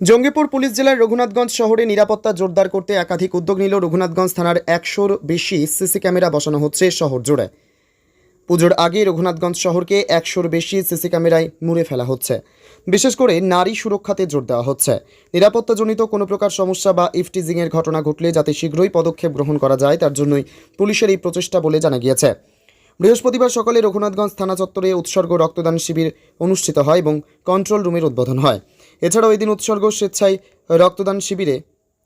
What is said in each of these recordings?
Jangipur police জেলার রঘুনাথগঞ্জ শহরে নিরাপত্তা জোরদার করতে একাধিক উদ্যোগ নিল রঘুনাথগঞ্জ থানার একশোর বেশি সিসি ক্যামেরা বসানো হচ্ছে শহর জুড়ে। পুজোর আগে রঘুনাথগঞ্জ শহরকে একশোর বেশি সিসি ক্যামেরায় মুড়ে ফেলা হচ্ছে। বিশেষ করে নারী সুরক্ষাতে জোর দেওয়া হচ্ছে। নিরাপত্তাজনিত কোনো প্রকার সমস্যা বা ইফটিজিংয়ের ঘটনা ঘটলে যাতে শীঘ্রই পদক্ষেপ গ্রহণ করা যায়, তার জন্যই পুলিশের এই প্রচেষ্টা বলে জানা গিয়েছে। বৃহস্পতিবার সকালে রঘুনাথগঞ্জ থানা চত্বরে উৎসর্গ রক্তদান শিবির অনুষ্ঠিত হয় এবং কন্ট্রোল রুমের উদ্বোধন হয়। এছাড়াও এদিন উৎসর্গ স্বেচ্ছায় রক্তদান শিবিরে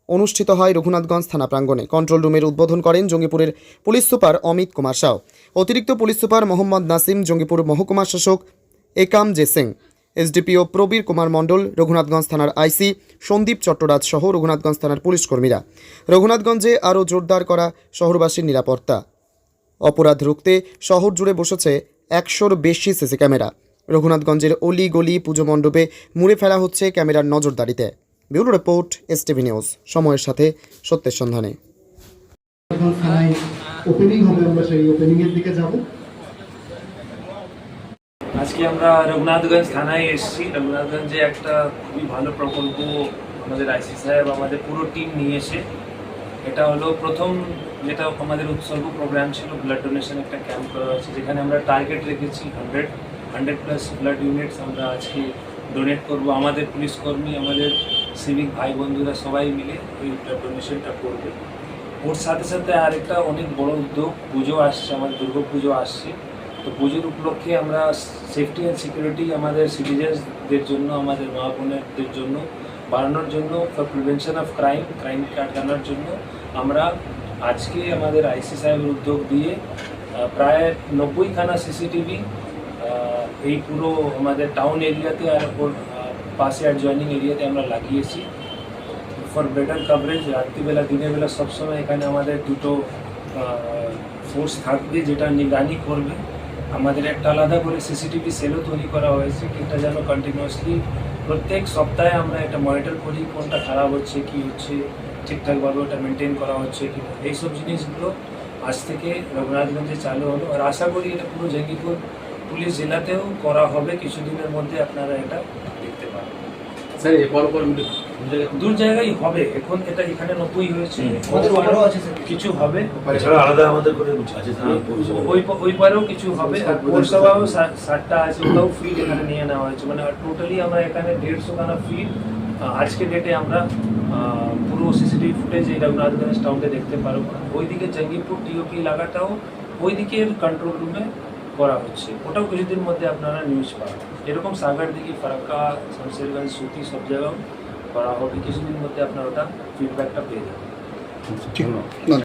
অনুষ্ঠিত হয় রঘুনাথগঞ্জ থানা প্রাঙ্গণে। কন্ট্রোল রুমের উদ্বোধন করেন জঙ্গিপুরের police super Amit Kumar Sao অতিরিক্ত পুলিশ সুপার মোহাম্মদ নাসিম, জঙ্গিপুর মহকুমা শাসক একাম জে সিং, এসডিপিও প্রবীর কুমার মণ্ডল, রঘুনাথগঞ্জ থানার আইসি সন্দীপ চট্টরাজ সহ রঘুনাথগঞ্জ থানার পুলিশ কর্মীরা। রঘুনাথগঞ্জে আরও জোরদার করা শহরবাসীর নিরাপত্তা। অপরাধ রুখতে শহর জুড়ে বসেছে একশোর বেশি সিসি ক্যামেরা। রঘুনাথগঞ্জের অলি গলি পুজো মণ্ডপে মুড়ে ফেলা হচ্ছে ক্যামেরার নজরদারিতে। Bureau report S TV news সময়ের সাথে সত্যের সন্ধানে। ওপেনিং হবে আমরা সেই ওপেনিং এর দিকে যাব। আজকে আমরা রঘুনাথগঞ্জ থানায় এসেছি। রঘুনাথগঞ্জে একটা খুবই ভালো প্রকল্প আমাদের আইসি সাহেব আমাদের পুরো টিম নিয়ে এসে এটা হলো প্রথম যেটা আমাদের উৎসর্গ প্রোগ্রাম ছিল ব্লাড ডোনেশন একটা ক্যাম্প করা হয়েছে যেখানে আমরা টার্গেট রেখেছি hundred hundred plus blood units আমরা আজকে ডোনেট করব। আমাদের পুলিশ কর্মী, আমাদের সিভিক ভাই বন্ধুরা সবাই মিলে ব্লাড ডোনেশনটা করবে। ওর সাথে সাথে আরেকটা অনেক বড় উদ্যোগ, পুজো আসছে, আমাদের দুর্গা পুজো আসছে। তো পুজোর উপলক্ষে আমরা সেফটি অ্যান্ড সিকিউরিটি আমাদের সিটিজেন্সদের জন্য, আমাদের মা বোনেদের জন্য, বাড়ানোর জন্য for prevention of crime crime কাটানোর জন্য আমরা আজকে আমাদের আইসি সাহেবের উদ্যোগ দিয়ে প্রায় নব্বইখানা সিসিটিভি এই পুরো আমাদের টাউন এরিয়াতে আর ওর পাশে অ্যাডজয়নিং এরিয়াতে আমরা লাগিয়েছি। ফর বেটার কাভারেজ রাত্রিবেলা দিনের বেলা সবসময় এখানে আমাদের দুটো ফোর্স থাকবে যেটা নিগরানি করবে। আমাদের একটা আলাদা করে সিসিটিভি সেলও তৈরি করা হয়েছে, এটা যেন কন্টিনিউয়াসলি প্রত্যেক সপ্তাহে আমরা এটা মনিটর করি, কোনটা খারাপ হচ্ছে, কি হচ্ছে, ঠিকঠাকভাবে ওটা মেনটেন করা হচ্ছে কি এইসব জিনিসগুলো আজ থেকে রঘুনাথগঞ্জে চালু হলো। আর আশা করি এটা পুরো জঙ্গিপুর পুলিশ জেলাতেও করা হবে কিছুদিনের মধ্যে আপনারা এটা দেখতে পাবেন। স্যার পর পর দূর জায়গায় হবে এখন এটা এখানে নতুই হয়েছে। কিছু হবে। আলাদা আমাদের করে আছে ওই পারেও কিছু হবে। আর পৌরসভাও ষাটটা আছে ওটাও ফিড এখানে নিয়ে নেওয়া হয়েছে। মানে টোটালি আমরা এখানে দেড়শো খানা ফিড আজকে ডেটে আমরা পুরো সিসিটিভি ফুটেজ এই রঘুনাথগঞ্জ টাউনে দেখতে পারব। ওইদিকে জঙ্গিপুর টিওপি এলাকাটাও ওই দিকের কন্ট্রোল রুমে করা হচ্ছে ওটাও কিছুদিন মধ্যে আপনারা নিউজ পাবেন। এরকম সাগর দিঘি ফারাক্কা শামশেরগঞ্জ সুতি সব জায়গাও করা হবে কিছুদিন মধ্যে আপনারা ওটা ফিডব্যাকটা পেয়ে যাবেন।